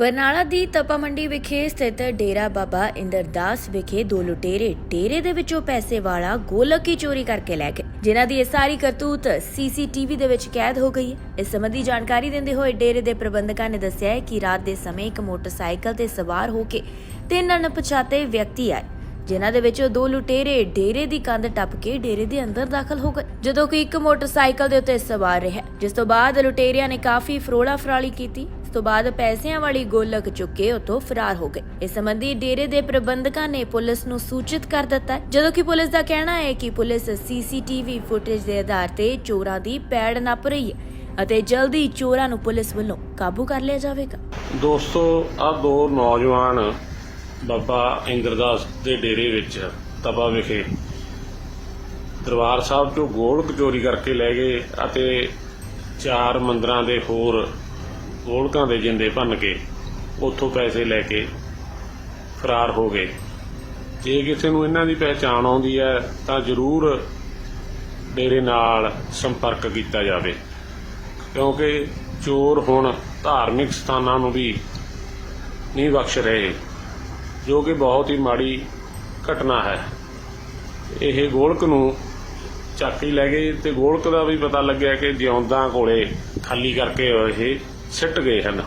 ਬਰਨਾਲਾ ਦੀ ਤਪਾ ਮੰਡੀ ਵਿਖੇ ਸਥਿਤ ਡੇਰਾ ਬਾਬਾ ਇੰਦਰਦਾਸ ਵਿਖੇ ਦੋ ਲੁਟੇਰੇ ਡੇਰੇ ਦੇ ਵਿੱਚੋਂ ਪੈਸੇ ਵਾਲਾ ਗੋਲਕ ਹੀ ਚੋਰੀ ਕਰਕੇ ਲੈ ਗਏ, ਜਿਨ੍ਹਾਂ ਦੀ ਇਹ ਸਾਰੀ ਕਰਤੂਤ ਸੀਸੀਟੀਵੀ ਦੇ ਵਿੱਚ ਕੈਦ ਹੋ ਗਈ ਹੈ। ਇਸ ਸੰਬੰਧੀ ਜਾਣਕਾਰੀ ਦਿੰਦੇ ਹੋਏ ਡੇਰੇ ਦੇ ਪ੍ਰਬੰਧਕਾਂ ਨੇ ਦੱਸਿਆ ਹੈ ਕਿ ਰਾਤ ਦੇ ਸਮੇਂ ਇੱਕ ਮੋਟਰਸਾਈਕਲ ਤੇ ਸਵਾਰ ਹੋ ਕੇ ਤਿੰਨ ਅਣਪਛਾਤੇ ਵਿਅਕਤੀ ਆਏ, ਜਿਨ੍ਹਾਂ ਦੇ ਵਿੱਚੋਂ ਦੋ ਲੁਟੇਰੇ ਡੇਰੇ ਦੀ ਕੰਧ ਟੱਪ ਕੇ ਡੇਰੇ ਦੇ ਅੰਦਰ ਦਾਖਲ ਹੋ ਗਏ, ਜਦੋਂ ਕਿ ਇੱਕ ਮੋਟਰਸਾਈਕਲ ਦੇ ਉੱਤੇ ਸਵਾਰ ਰਿਹਾ ਜਿਸ ਤੋਂ ਬਾਅਦ ਲੁਟੇਰਿਆਂ ਨੇ ਕਾਫੀ ਫਰੋਲਾ ਫਰਾਲੀ ਕੀਤੀ। ਤੋਂ ਬਾਅਦ ਪੈਸਿਆਂ ਵਾਲੀ ਗੋਲਕ ਚੁੱਕ ਕੇ ਉਤੋਂ ਫਰਾਰ ਹੋ ਗਏ। ਇਸ ਸੰਬੰਧੀ ਡੇਰੇ ਦੇ ਪ੍ਰਬੰਧਕਾਂ ਨੇ ਪੁਲਿਸ ਨੂੰ ਸੂਚਿਤ ਕਰ ਦਿੱਤਾ ਜਦੋਂ ਕਿ ਪੁਲਿਸ ਦਾ ਕਹਿਣਾ ਹੈ ਕਿ ਪੁਲਿਸ ਸੀਸੀਟੀਵੀ ਫੁਟੇਜ ਦੇ ਆਧਾਰ ਤੇ ਚੋਰਾਂ ਦੀ ਪੈੜ ਨੱਪ ਰਹੀ ਹੈ ਅਤੇ ਜਲਦੀ ਚੋਰਾਂ ਨੂੰ ਪੁਲਿਸ ਵੱਲੋਂ ਕਾਬੂ ਕਰ ਲਿਆ ਜਾਵੇਗਾ। ਦੋਸਤੋ ਆ ਦੋ ਨੌਜਵਾਨ ਬਾਬਾ ਇੰਦਰਦਾਸ ਦੇ ਡੇਰੇ ਵਿੱਚ ਤਬਾ ਵਿਖੇ ਦਰਬਾਰ ਸਾਹਿਬ ਤੋਂ ਗੋਲਕ ਚੋਰੀ ਕਰਕੇ ਲੈ ਗਏ ਅਤੇ ਚਾਰ ਮੰਦਰਾਂ ਦੇ ਹੋਰ ਗੋਲਕਾਂ ਦੇ ਜਿੰਦੇ ਭੰਨ ਕੇ ਉੱਥੋਂ ਪੈਸੇ ਲੈ ਕੇ ਫਰਾਰ ਹੋ ਗਏ। ਜੇ ਕਿਸੇ ਨੂੰ ਇਹਨਾਂ ਦੀ ਪਹਿਚਾਣ ਆਉਂਦੀ ਹੈ, ਤਾਂ ਜ਼ਰੂਰ ਡੇਰੇ ਨਾਲ ਸੰਪਰਕ ਕੀਤਾ ਜਾਵੇ। ਕਿਉਂਕਿ ਚੋਰ ਹੁਣ ਧਾਰਮਿਕ ਸਥਾਨਾਂ ਨੂੰ ਵੀ ਨਹੀਂ ਬਖਸ਼ ਰਹੇ, ਜੋ ਕਿ ਬਹੁਤ ਹੀ ਮਾੜੀ ਘਟਨਾ ਹੈ। ਇਹ ਗੋਲਕ ਨੂੰ ਚੱਕ ਹੀ ਲੈ ਗਏ ਤੇ ਗੋਲਕ ਦਾ ਵੀ ਪਤਾ ਲੱਗਿਆ ਕਿ ਜਿਉਂਦਾ ਕੋਲੇ ਖਾਲੀ ਕਰਕੇ ਇਹ ਸਿੱਟ ਗਏ ਹਨ।